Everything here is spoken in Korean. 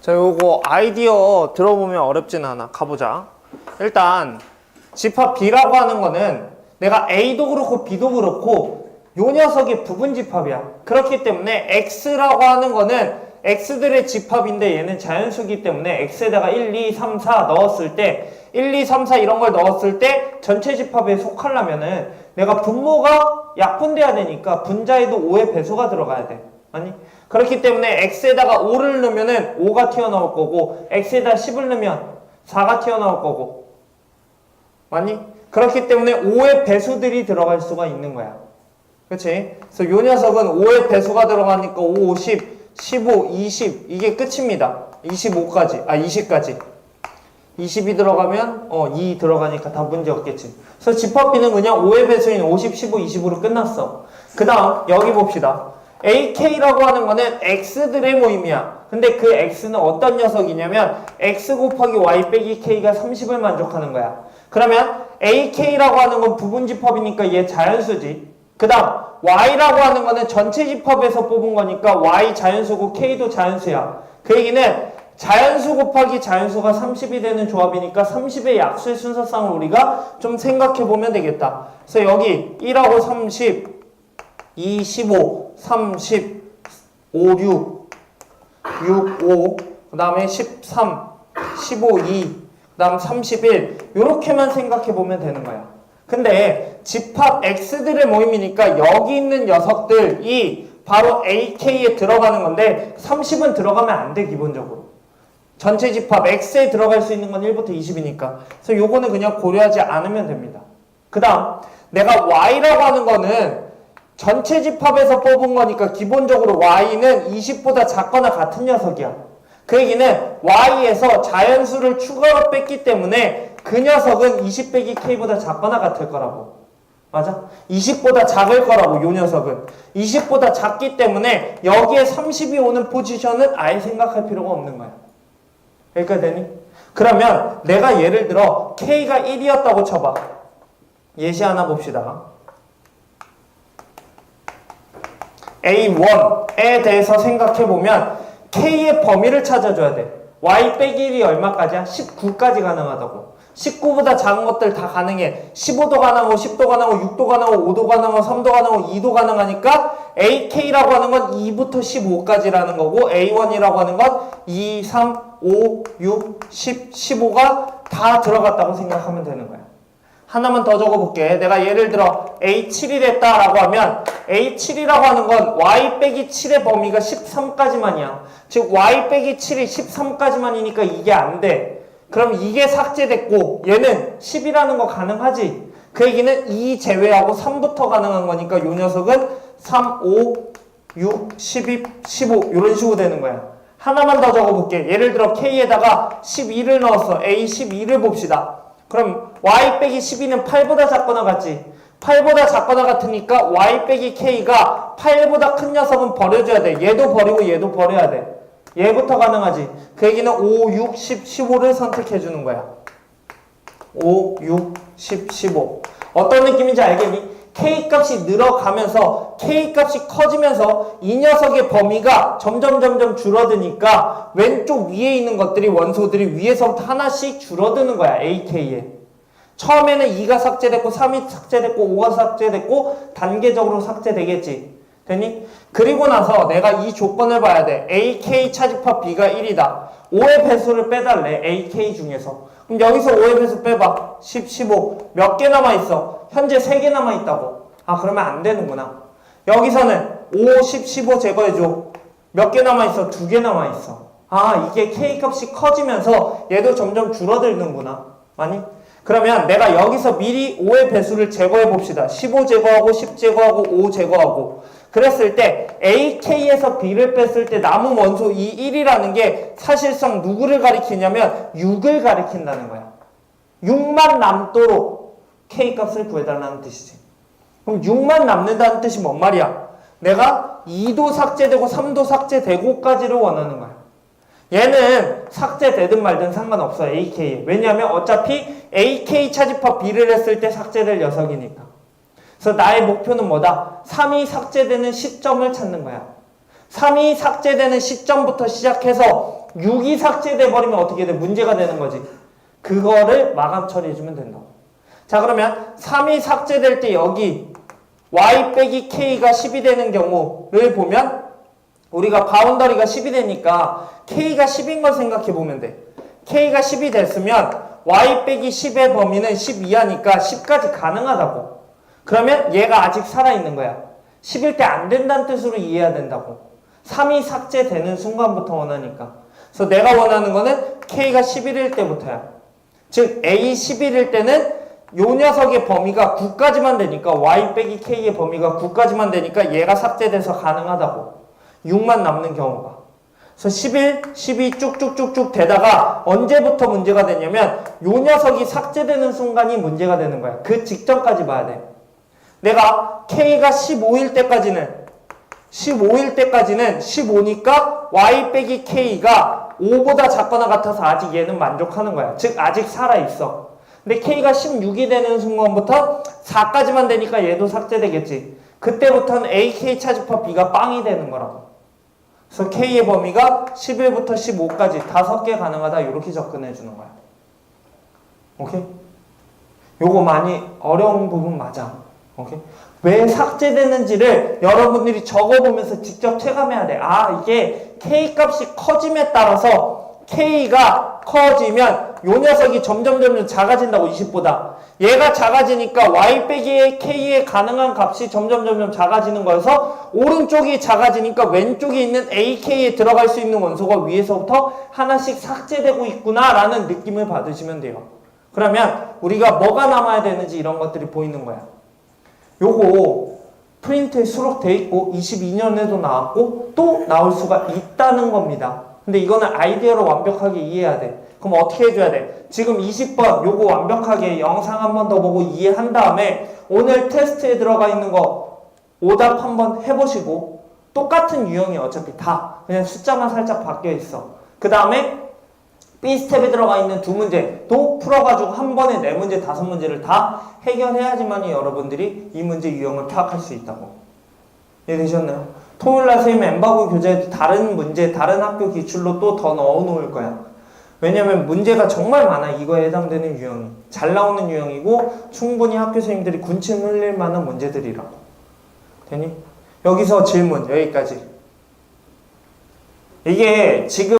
자, 요거 아이디어 들어보면 어렵진 않아. 가보자. 일단 집합 B라고 하는 거는 내가 A도 그렇고 B도 그렇고 요 녀석이 부분 집합이야. 그렇기 때문에 X라고 하는 거는 X들의 집합인데 얘는 자연수기 때문에 X에다가 1, 2, 3, 4 넣었을 때 1, 2, 3, 4 이런 걸 넣었을 때 전체 집합에 속하려면은 내가 분모가 약분돼야 되니까 분자에도 5의 배수가 들어가야 돼. 아니? 그렇기 때문에 x에다가 5를 넣으면은 5가 튀어나올 거고 x에다 10을 넣으면 4가 튀어나올 거고. 맞니? 그렇기 때문에 5의 배수들이 들어갈 수가 있는 거야. 그치? 그래서 요 녀석은 5의 배수가 들어가니까 5, 10, 15, 20 이게 끝입니다. 25까지. 아 20까지. 20이 들어가면 어 2 들어가니까 다 문제 없겠지. 그래서 집합비는 그냥 5의 배수인 50, 15, 20으로 끝났어. 그 다음 여기 봅시다 AK라고 하는 거는 X들의 모임이야. 근데 그 X는 어떤 녀석이냐면 X 곱하기 Y 빼기 K가 30을 만족하는 거야. 그러면 AK라고 하는 건 부분 집합이니까 얘 자연수지. 그 다음 Y라고 하는 거는 전체 집합에서 뽑은 거니까 Y 자연수고 K도 자연수야. 그 얘기는 자연수 곱하기 자연수가 30이 되는 조합이니까 30의 약수의 순서상을 우리가 좀 생각해 보면 되겠다. 그래서 여기 1하고 30, 2, 15, 30, 5, 6, 6, 5, 그 다음에 13, 15, 2, 그 다음 31 이렇게만 생각해 보면 되는 거야. 근데 집합 X들의 모임이니까 여기 있는 녀석들이 바로 AK에 들어가는 건데 30은 들어가면 안 돼 기본적으로. 전체 집합 X에 들어갈 수 있는 건 1부터 20이니까. 그래서 요거는 그냥 고려하지 않으면 됩니다. 그 다음 내가 Y라고 하는 거는 전체 집합에서 뽑은 거니까 기본적으로 y는 20보다 작거나 같은 녀석이야. 그 얘기는 y에서 자연수를 추가로 뺐기 때문에 그 녀석은 20 빼기 k보다 작거나 같을 거라고. 맞아? 20보다 작을 거라고 요 녀석은. 20보다 작기 때문에 여기에 30이 오는 포지션은 아예 생각할 필요가 없는 거야. 여기까지 되니? 그러면 내가 예를 들어 k가 1이었다고 쳐봐. 예시 하나 봅시다. A1에 대해서 생각해 보면 K의 범위를 찾아줘야 돼. Y 빼기 1이 얼마까지야? 19까지 가능하다고. 19보다 작은 것들 다 가능해. 15도 가능하고 10도 가능하고 6도 가능하고 5도 가능하고 3도 가능하고 2도 가능하니까 AK라고 하는 건 2부터 15까지라는 거고 A1이라고 하는 건 2, 3, 5, 6, 10, 15가 다 들어갔다고 생각하면 되는 거야. 하나만 더 적어볼게. 내가 예를 들어 A7이 됐다라고 하면 A7이라고 하는 건 Y 빼기 7의 범위가 13까지만이야. 즉 Y 빼기 7이 13까지만이니까 이게 안 돼. 그럼 이게 삭제됐고 얘는 10이라는 거 가능하지. 그 얘기는 2 제외하고 3부터 가능한 거니까 요 녀석은 3, 5, 6, 12, 15 이런 식으로 되는 거야. 하나만 더 적어볼게. 예를 들어 K에다가 12를 넣었어. A12를 봅시다. 그럼 y 빼기 12는 8보다 작거나 같지? 8보다 작거나 같으니까 y 빼기 k가 8보다 큰 녀석은 버려줘야 돼. 얘도 버리고 얘도 버려야 돼. 얘부터 가능하지. 그 얘기는 5, 6, 10, 15를 선택해 주는 거야. 5, 6, 10, 15. 어떤 느낌인지 알겠니? K 값이 늘어가면서 k 값이 커지면서 이 녀석의 범위가 점점 점점 줄어드니까 왼쪽 위에 있는 것들이 원소들이 위에서부터 하나씩 줄어드는 거야 ak에. 처음에는 2가 삭제됐고 3이 삭제됐고 5가 삭제됐고 단계적으로 삭제되겠지 되니? 그리고 나서 내가 이 조건을 봐야 돼. Ak 차집합 b가 1이다. 5의 배수를 빼달래 ak 중에서. 그럼 여기서 5의 배수 빼봐. 10, 15 몇 개 남아있어? 현재 3개 남아있다고. 아 그러면 안 되는구나. 여기서는 5, 10, 15 제거해줘. 몇 개 남아있어? 2개 남아있어. 아 이게 K값이 커지면서 얘도 점점 줄어들는구나. 아니? 그러면 내가 여기서 미리 5의 배수를 제거해 봅시다. 15 제거하고 10 제거하고 5 제거하고 그랬을 때 AK에서 B를 뺐을 때 남은 원소 이 1이라는 게 사실상 누구를 가리키냐면 6을 가리킨다는 거야 6만 남도록 K값을 구해달라는 뜻이지. 그럼 6만 남는다는 뜻이 뭔 말이야? 내가 2도 삭제되고 3도 삭제되고까지를 원하는 거야. 얘는 삭제되든 말든 상관없어, AK에. 왜냐하면 어차피 AK 차집합 B를 했을 때 삭제될 녀석이니까. 그래서 나의 목표는 뭐다? 3이 삭제되는 시점을 찾는 거야. 3이 삭제되는 시점부터 시작해서 6이 삭제돼 버리면 어떻게 돼? 문제가 되는 거지. 그거를 마감 처리해주면 된다고. 자 그러면 3이 삭제될 때 여기 y 빼기 k가 10이 되는 경우를 보면 우리가 바운더리가 10이 되니까 k가 10인 걸 생각해 보면 돼. k가 10이 됐으면 y 빼기 10의 범위는 10 이하니까 10까지 가능하다고. 그러면 얘가 아직 살아있는 거야. 10일 때안 된다는 뜻으로 이해해야 된다고. 3이 삭제되는 순간부터 원하니까. 그래서 내가 원하는 거는 k가 11일 때부터야. 즉 a 11일 때는 요 녀석의 범위가 9까지만 되니까 y 빼기 k의 범위가 9까지만 되니까 얘가 삭제돼서 가능하다고. 6만 남는 경우가. 그래서 11, 12 쭉쭉쭉쭉 되다가 언제부터 문제가 되냐면 요 녀석이 삭제되는 순간이 문제가 되는 거야. 그 직전까지 봐야 돼. 내가 k가 15일 때까지는 15일 때까지는 15니까 y 빼기 k가 5보다 작거나 같아서 아직 얘는 만족하는 거야. 즉 아직 살아 있어. 근데 k가 16이 되는 순간부터 4까지만 되니까 얘도 삭제되겠지. 그때부터는 ak 차집합 b가 빵이 되는 거라고. 그래서 k의 범위가 11부터 15까지 다섯 개 가능하다 이렇게 접근해 주는 거야. 오케이? 요거 많이 어려운 부분 맞아. 오케이? 왜 삭제되는지를 여러분들이 적어보면서 직접 체감해야 돼. 아, 이게 K 값이 커짐에 따라서 K가 커지면 요 녀석이 점점 점점 작아진다고 20보다. 얘가 작아지니까 Y 빼기 K의 가능한 값이 점점 점점 작아지는 거여서 오른쪽이 작아지니까 왼쪽에 있는 AK에 들어갈 수 있는 원소가 위에서부터 하나씩 삭제되고 있구나라는 느낌을 받으시면 돼요. 그러면 우리가 뭐가 남아야 되는지 이런 것들이 보이는 거야. 요거 프린트에 수록돼 있고 22년에도 나왔고 또 나올 수가 있다는 겁니다. 근데 이거는 아이디어로 완벽하게 이해해야 돼. 그럼 어떻게 해줘야 돼? 지금 20번 요거 완벽하게 영상 한 번 더 보고 이해한 다음에 오늘 테스트에 들어가 있는 거 오답 한 번 해보시고 똑같은 유형이 어차피 다 그냥 숫자만 살짝 바뀌어 있어. 그 다음에 B 스텝에 들어가 있는 두 문제도 풀어가지고 한 번에 네 문제, 다섯 문제를 다 해결해야지만이 여러분들이 이 문제 유형을 파악할 수 있다고. 이해되셨나요? 토요일 날 선생님 엠바고 교재에도 다른 문제, 다른 학교 기출로 또 더 넣어 놓을 거야. 왜냐면 문제가 정말 많아. 이거에 해당되는 유형이. 잘 나오는 유형이고 충분히 학교 선생님들이 군침 흘릴 만한 문제들이라고. 되니? 여기서 질문 여기까지. 이게 지금